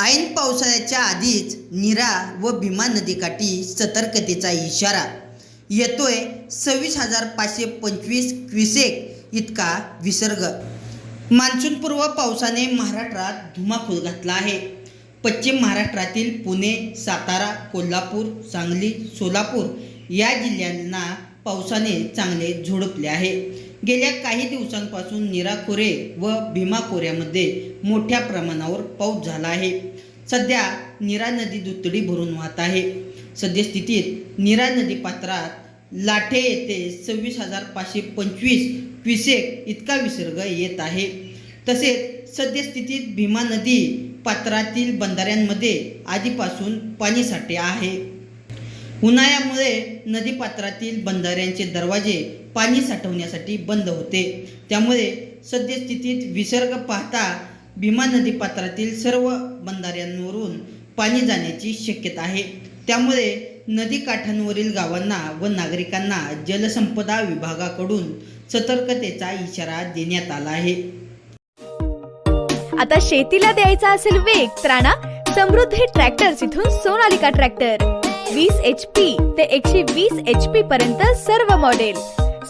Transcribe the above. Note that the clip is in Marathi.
ऐन पावसाळ्याच्या आधीच निरा व भीमा नदीकाठी सतर्कतेचा इशारा. येतोय सव्वीस हजार पाचशे पंचवीस क्विसेक इतका विसर्ग. मान्सूनपूर्व पावसाने महाराष्ट्रात धुमाकूळ घातला आहे. पश्चिम महाराष्ट्रातील पुणे सातारा कोल्हापूर सांगली सोलापूर या जिल्ह्यांना पावसाने चांगले झोडपले आहे. गेल्या काही दिवसांपासून निरा खोरे व भीमा खोऱ्यामध्ये मोठ्या प्रमाणावर पाऊस झाला आहे. सध्या निरा नदी दुतडी भरून वाहत आहे. सद्यस्थितीत निरा नदी पात्रात लाठे येथे सव्वीस हजार पाचशे पंचवीस क्विसेक इतका विसर्ग येत आहे. तसेच सद्यस्थितीत भीमा नदी पात्रातील बंधाऱ्यांमध्ये आधीपासून पाणीसाठे आहे. उन्हाळ्यामुळे नदीपात्रातील बंधाऱ्यांचे दरवाजे पाणी साठवण्यासाठी बंद होते. त्यामुळे सद्यस्थितीत विसर्ग पाहता भीमा नदीपात्रातील सर्व बंधाऱ्यांवरून पाणी जाण्याची शक्यता आहे. त्यामुळे नदीकाठांवरील गावांना व नागरिकांना जलसंपदा विभागाकडून सतर्कतेचा इशारा देण्यात आला आहे. आता शेतीला द्यायचा असेल वेग तर आणा समृद्धी ट्रॅक्टर्स इथून सोनालिका ट्रॅक्टर. वीस एच पी ते एकशे वीस एच पी पर्यंत सर्व मॉडेल